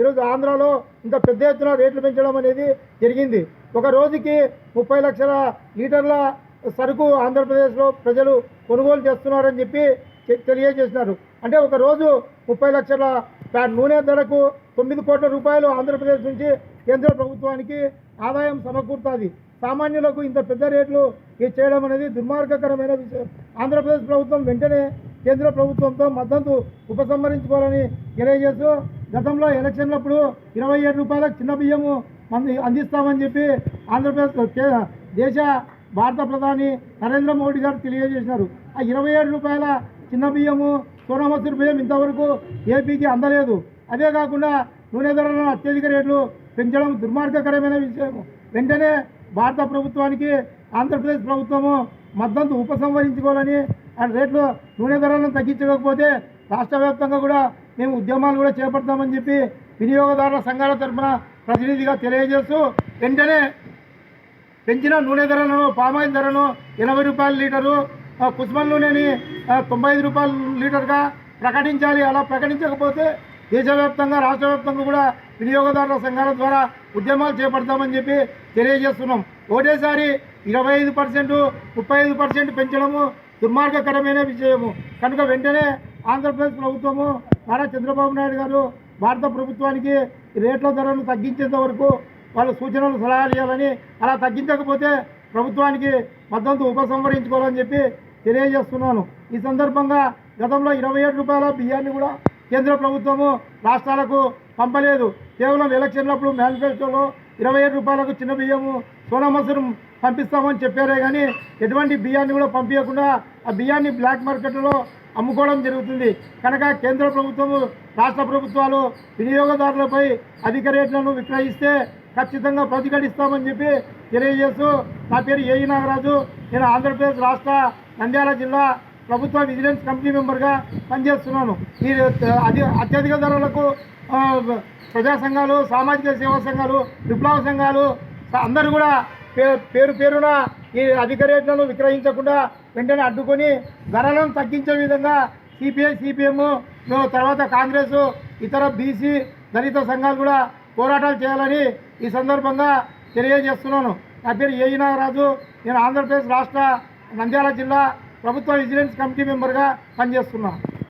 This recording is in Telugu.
ఈరోజు ఆంధ్రాలో ఇంత పెద్ద ఎత్తున రేట్లు పెంచడం అనేది జరిగింది. ఒక రోజుకి ముప్పై లక్షల లీటర్ల సరుకు ఆంధ్రప్రదేశ్లో ప్రజలు కొనుగోలు చేస్తున్నారని చెప్పి తెలియజేసినారు. అంటే ఒక రోజు ముప్పై లక్షల ప్యా- నూనె ధరకు తొమ్మిది కోట్ల రూపాయలు ఆంధ్రప్రదేశ్ నుంచి కేంద్ర ప్రభుత్వానికి ఆదాయం సమకూరుతుంది. సామాన్యులకు ఇంత పెద్ద రేట్లు ఇది చేయడం అనేది దుర్మార్గకరమైన విషయం. ఆంధ్రప్రదేశ్ ప్రభుత్వం వెంటనే కేంద్ర ప్రభుత్వంతో మద్దతు ఉపసంహరించుకోవాలని తెలియజేస్తూ గతంలో ఎలక్షన్లప్పుడు ఇరవై ఏడు రూపాయలకు చిన్న బియ్యము మంది అందిస్తామని చెప్పి ఆంధ్రప్రదేశ్ దేశ భారత ప్రధాని నరేంద్ర మోడీ గారు తెలియజేశారు ఆ ఇరవై ఏడు రూపాయల చిన్న బియ్యము సోనామసూరి బియ్యం ఇంతవరకు ఏపీకి అందలేదు. అదే కాకుండా నూనె ధరలను అత్యధిక రేట్లు పెంచడం దుర్మార్గకరమైన విషయం. వెంటనే భారత ప్రభుత్వానికి ఆంధ్రప్రదేశ్ ప్రభుత్వము మద్దతు ఉపసంహరించుకోవాలని ఆ రేట్లు నూనె ధరలను తగ్గించకపోతే రాష్ట్ర వ్యాప్తంగా కూడా మేము ఉద్యమాలు కూడా చేపడతామని చెప్పి వినియోగదారుల సంఘాల తరఫున ప్రతినిధిగా తెలియజేస్తూ వెంటనే పెంచిన నూనె ధరలను పామాయిల్ ధరను ఎనభై రూపాయల లీటరు కుసుమల్ నూనెని తొంభై ఐదు రూపాయల లీటర్గా ప్రకటించాలి. అలా ప్రకటించకపోతే దేశవ్యాప్తంగా రాష్ట్ర వ్యాప్తంగా కూడా వినియోగదారుల సంఘాల ద్వారా ఉద్యమాలు చేపడతామని చెప్పి తెలియజేస్తున్నాం. ఒకటేసారి ఇరవై ఐదు పర్సెంట్ ముప్పై ఐదు పర్సెంట్ పెంచడము దుర్మార్గకరమైన విషయము కనుక వెంటనే ఆంధ్రప్రదేశ్ ప్రభుత్వము నారా చంద్రబాబు నాయుడు గారు భారత ప్రభుత్వానికి రేట్ల ధరను తగ్గించేంత వరకు వాళ్ళు సూచనలు సలహాలు ఇవ్వాలని అలా తగ్గించకపోతే ప్రభుత్వానికి మద్దతు ఉపసంహరించుకోవాలని చెప్పి తెలియజేస్తున్నాను. ఈ సందర్భంగా గతంలో ఇరవై ఏడు రూపాయల బియ్యాన్ని కూడా కేంద్ర ప్రభుత్వము రాష్ట్రాలకు పంపలేదు. కేవలం ఎలక్షన్లప్పుడు మేనిఫెస్టోలో ఇరవై ఏడు రూపాయలకు చిన్న బియ్యము సోనామసూరు పంపిస్తామని చెప్పారే కానీ ఎటువంటి బియ్యాన్ని కూడా పంపించకుండా ఆ బియ్యాన్ని బ్లాక్ మార్కెట్లో అమ్ముకోవడం జరుగుతుంది. కనుక కేంద్ర ప్రభుత్వము రాష్ట్ర ప్రభుత్వాలు వినియోగదారులపై అధిక రేట్లను విక్రయిస్తే ఖచ్చితంగా ప్రతిఘటిస్తామని చెప్పి తెలియజేస్తూ నా పేరు ఏఈ నాగరాజు. నేను ఆంధ్రప్రదేశ్ రాష్ట్ర నంద్యాల జిల్లా ప్రభుత్వ విజిలెన్స్ కమిటీ మెంబర్గా పనిచేస్తున్నాను. ఈ అది అత్యధిక ధరలకు ప్రజా సంఘాలు సామాజిక సేవా సంఘాలు విప్లవ సంఘాలు అందరూ కూడా పేరు పేరున ఈ అధిక రేట్లను విక్రయించకుండా వెంటనే అడ్డుకొని ధరలను తగ్గించే విధంగా సిపిఐ సిపిఎం తర్వాత కాంగ్రెస్ ఇతర బీసీ దళిత సంఘాలు కూడా పోరాటాలు చేయాలని ఈ సందర్భంగా తెలియజేస్తున్నాను. నా పేరు ఏ. నాగరాజు. నేను ఆంధ్రప్రదేశ్ రాష్ట్ర నంద్యాల జిల్లా ప్రభుత్వ విజిలెన్స్ కమిటీ మెంబర్గా పనిచేస్తున్నాను.